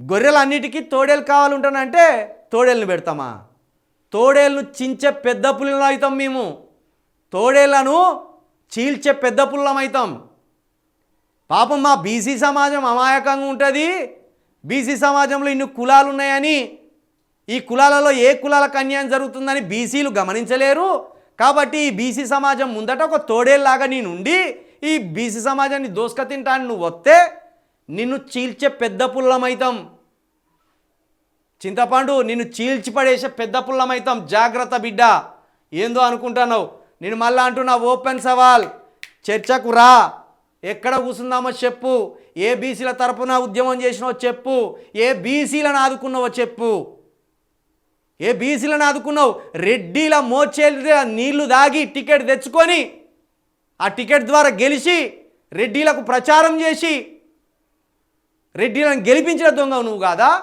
గొర్రెలన్నిటికీ తోడేలు కావాలంటానంటే తోడేళ్ళని పెడతామా? తోడేళ్ళను చించే పెద్ద పుల్లలు అవుతాం మేము. తోడేళ్ళను చీల్చే పెద్ద పుల్లం అవుతాం. పాపం మా బీసీ సమాజం అమాయకంగా ఉంటుంది. బీసీ సమాజంలో ఇన్ని కులాలు ఉన్నాయని ఈ కులాలలో ఏ కులాలకు అన్యాయం జరుగుతుందని బీసీలు గమనించలేరు. కాబట్టి ఈ బీసీ సమాజం ముందట ఒక తోడేలాగా నేనుండి ఈ బీసీ సమాజాన్ని దోసుక తింటాను నువ్వు వస్తే నిన్ను చీల్చే పెద్ద పుల్లమైతాం. చింతపండు నిన్ను చీల్చి పడేసే పెద్ద పుల్లమైతాం. జాగ్రత్త బిడ్డ. ఏందో అనుకుంటున్నావు? నేను మళ్ళీ అంటున్నా ఓపెన్ సవాల్. చర్చకు రా. ఎక్కడ కూర్చుందామో చెప్పు. ఏ బీసీల తరపున ఉద్యమం చేసినావో చెప్పు. ఏ బీసీలను ఆదుకున్నావో చెప్పు. ఏ బీసీలను ఆదుకున్నావు? రెడ్డిల మోచేలి నీళ్ళు దాగి టికెట్ తెచ్చుకొని ఆ టికెట్ ద్వారా గెలిచి రెడ్డిలకు ప్రచారం చేసి రెడ్డిలను గెలిపించిన దొంగ నువ్వు కాదా?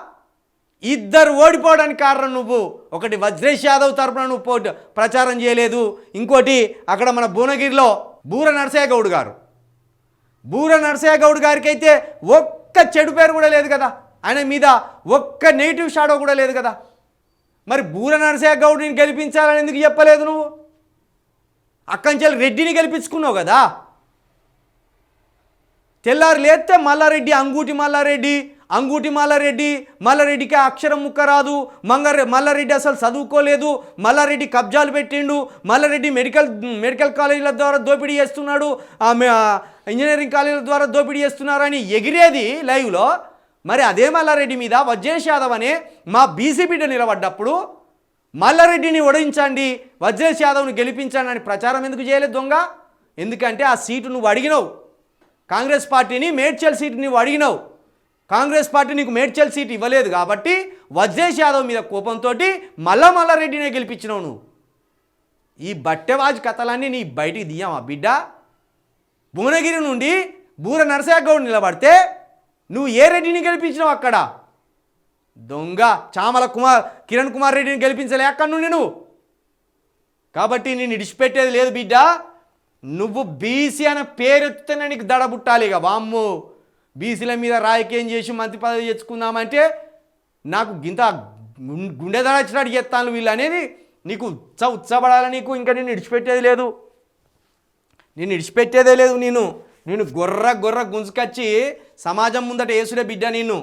ఇద్దరు ఓడిపోవడానికి కారణం నువ్వు. ఒకటి వజ్రేష్ యాదవ్ తరపున నువ్వు పోటీ ప్రచారం చేయలేదు. ఇంకోటి అక్కడ మన భువనగిరిలో బూర నరసయ్య గౌడ్ గారు. బూర నరసయ్య గౌడ్ గారికి అయితే ఒక్క చెడు పేరు కూడా లేదు కదా. ఆయన మీద ఒక్క నెగిటివ్ షాడో కూడా లేదు కదా. మరి బూర నరసయ్య గౌడ్ని గెలిపించాలని ఎందుకు చెప్పలేదు నువ్వు? అక్కడి నుంచి రెడ్డిని గెలిపించుకున్నావు కదా. తెల్లారు లేస్తే మల్లారెడ్డి అంగూటి మల్లారెడ్డి అంగూటి మల్లారెడ్డి మల్లారెడ్డికి అక్షరం ముక్క రాదు. మంగారె మల్లారెడ్డి అసలు చదువుకోలేదు. మల్లారెడ్డి కబ్జాలు పెట్టిండు. మల్లారెడ్డి మెడికల్ మెడికల్ కాలేజీల ద్వారా దోపిడీ చేస్తున్నాడు. ఆ ఇంజనీరింగ్ కాలేజీల ద్వారా దోపిడీ చేస్తున్నారని ఎగిరేది లైవ్లో. మరి అదే మల్లారెడ్డి మీద వజ్రేష్ యాదవ్ అనే మా బీసీ బిడ్డ నిలబడ్డప్పుడు మల్లారెడ్డిని ఓడించండి వజ్రేష్ యాదవ్ను గెలిపించండి అని ప్రచారం ఎందుకు చేయలేదు దొంగ? ఎందుకంటే ఆ సీటు నువ్వు అడిగినావు. కాంగ్రెస్ పార్టీని మేడ్చల్ సీటు నువ్వు అడిగినావు. కాంగ్రెస్ పార్టీ నీకు మేడ్చల్ సీట్ ఇవ్వలేదు కాబట్టి వజ్రేష్ యాదవ్ మీద కోపంతో మళ్ళా మల్లారెడ్డినే గెలిపించినావు నువ్వు. ఈ బట్టెవాజ్ కథలన్నీ నీ బయటికి తీయమా బిడ్డ? భువనగిరి నుండి బూర నరసయ్య నిలబడితే నువ్వు ఏ రెడ్డిని గెలిపించినావు అక్కడ? దొంగ చామల కుమార్ కిరణ్ కుమార్ రెడ్డిని గెలిపించలే అక్కడ నుండి నువ్వు. కాబట్టి నేను ఇడిచిపెట్టేది లేదు బిడ్డ. నువ్వు బీసీ అనే పేరు ఎత్తుతేనే నీకు దడ పుట్టాలి ఇక. వామ్ము. బీసీల మీద రాజకీయం చేసి మంత్రి పదవి తెచ్చుకుందామంటే నాకు గింత గుండె దడ వచ్చినట్టు చేస్తాను వీళ్ళు అనేది నీకు ఉత్స ఉత్సపడాలని నీకు. ఇంకా నేను ఇడిచిపెట్టేది లేదు. నేను ఇడిచిపెట్టేదే లేదు నేను. నేను గొర్ర గొర్ర గుంజుకొచ్చి సమాజం ముందట వేసుడే బిడ్డ నేను.